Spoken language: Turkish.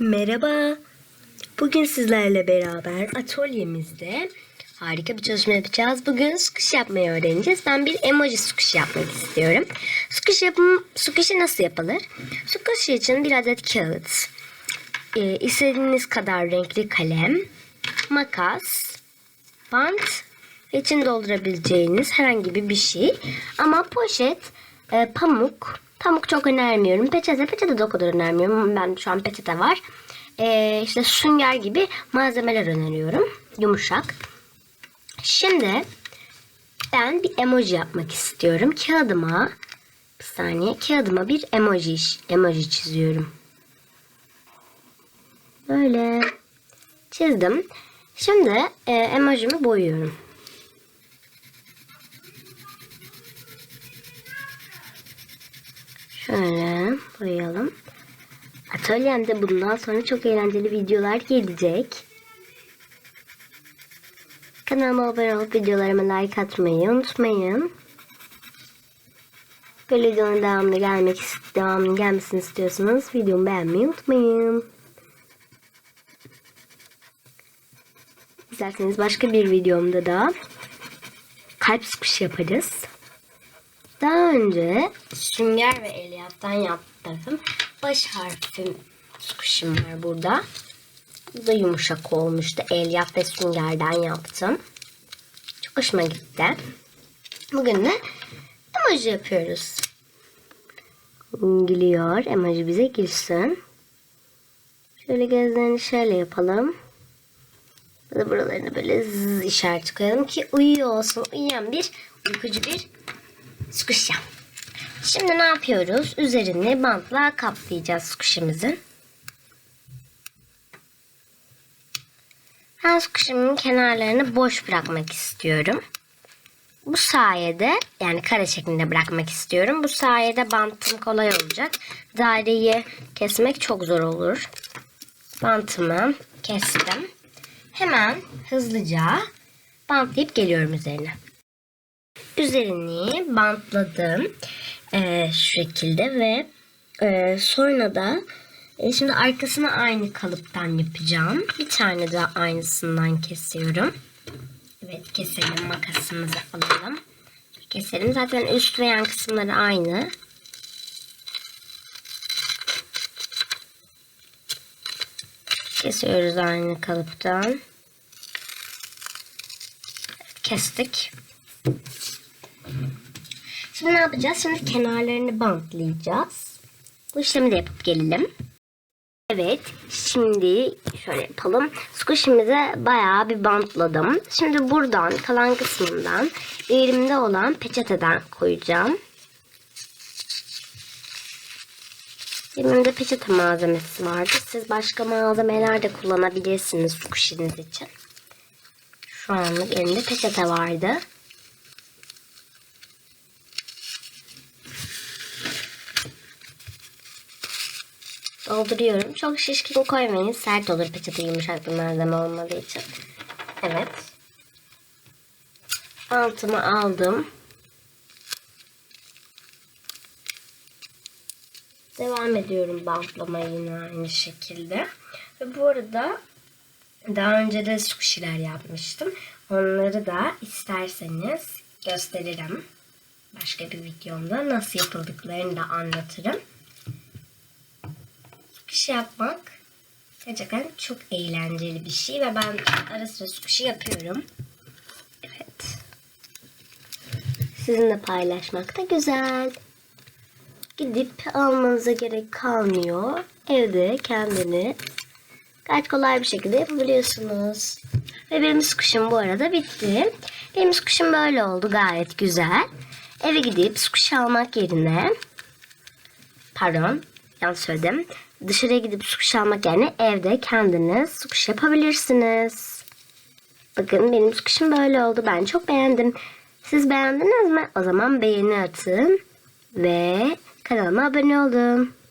Merhaba. Bugün sizlerle beraber atölyemizde harika bir çalışma yapacağız. Bugün squish yapmayı öğreneceğiz. Ben bir emoji squish yapmak istiyorum. Squish yapım, squish'i nasıl yapılır? Squish için bir adet kağıt, e, istediğiniz kadar renkli kalem, makas, bant ve için doldurabileceğiniz herhangi bir şey. Ama poşet, e, pamuk, pamuk çok önermiyorum. Peçete, peçete de o kadar önermiyorum. Ben şu an peçete var. E, işte sünger gibi malzemeler öneriyorum. Yumuşak. Şimdi ben bir emoji yapmak istiyorum. Kağıdıma bir saniye kağıdıma bir emoji emoji çiziyorum. Böyle çizdim. Şimdi e, emojimi boyuyorum. Şöyle boyayalım. Atölyemde bundan sonra çok eğlenceli videolar gelecek. Kanalıma abone olup videolarıma like atmayı unutmayın. Böyle videonun devamlı gelmek devamlı gelmesini istiyorsanız videomu beğenmeyi unutmayın. İsterseniz başka bir videomda da kalp sıkış yaparız. Önce sünger ve elyaftan yaptım. Baş harfim sıkışım var burada. Bu da yumuşak olmuştu. Elyaf ve süngerden yaptım. Çok hoşuma gitti. Bugün de emoji yapıyoruz. Gülüyor. Emoji bize gülsün. Şöyle gözlerini şöyle yapalım. Burada buralarına böyle zzz işaret koyalım ki uyuyor olsun. Uyuyan bir uykucu bir squishy. Şimdi ne yapıyoruz? Üzerini bantla kaplayacağız squishy'mizin. Ben squishy'min kenarlarını boş bırakmak istiyorum. Bu sayede yani kare şeklinde bırakmak istiyorum. Bu sayede bantım kolay olacak. Daireyi kesmek çok zor olur. Bantımı kestim. Hemen hızlıca bantlayıp geliyorum üzerine. Üzerini bantladım ee, şu şekilde ve e, sonra da e, şimdi arkasını aynı kalıptan yapacağım. Bir tane daha aynısından kesiyorum. Evet keselim makasımızı alalım. Keselim zaten üst ve yan kısımları aynı. Kesiyoruz aynı kalıptan. Kestik. Şimdi ne yapacağız? Şimdi kenarlarını bantlayacağız. Bu işlemi de yapıp gelelim. Evet, şimdi şöyle yapalım. Squish'imize bayağı bir bantladım. Şimdi buradan kalan kısmından elimde olan peçeteden koyacağım. Elimde peçete malzemesi vardı. Siz başka malzemeler de kullanabilirsiniz squish'iniz için. Şu anlık elimde peçete vardı. Dolduruyorum. Çok şişkin koymayın. Sert olur peçete yumuşak bir malzeme olmadığı için. Evet. Altımı aldım. Devam ediyorum bantlamaya yine aynı şekilde. Ve bu arada daha önce de squishy'ler yapmıştım. Onları da isterseniz gösteririm. Başka bir videomda nasıl yapıldıklarını da anlatırım. Squishy yapmak gerçekten çok eğlenceli bir şey ve ben ara sıra squishy yapıyorum. Evet. Sizinle paylaşmak da güzel. Gidip almanıza gerek kalmıyor. Evde kendini gayet kolay bir şekilde yapabiliyorsunuz. Ve benim squish'im bu arada bitti. Benim squish'im böyle oldu gayet güzel. Eve gidip squish almak yerine pardon yanlış söyledim. Dışarıya gidip squish almak yerine evde kendiniz squish yapabilirsiniz. Bakın benim squish'im böyle oldu. Ben çok beğendim. Siz beğendiniz mi? O zaman beğeni atın ve kanalıma abone olun.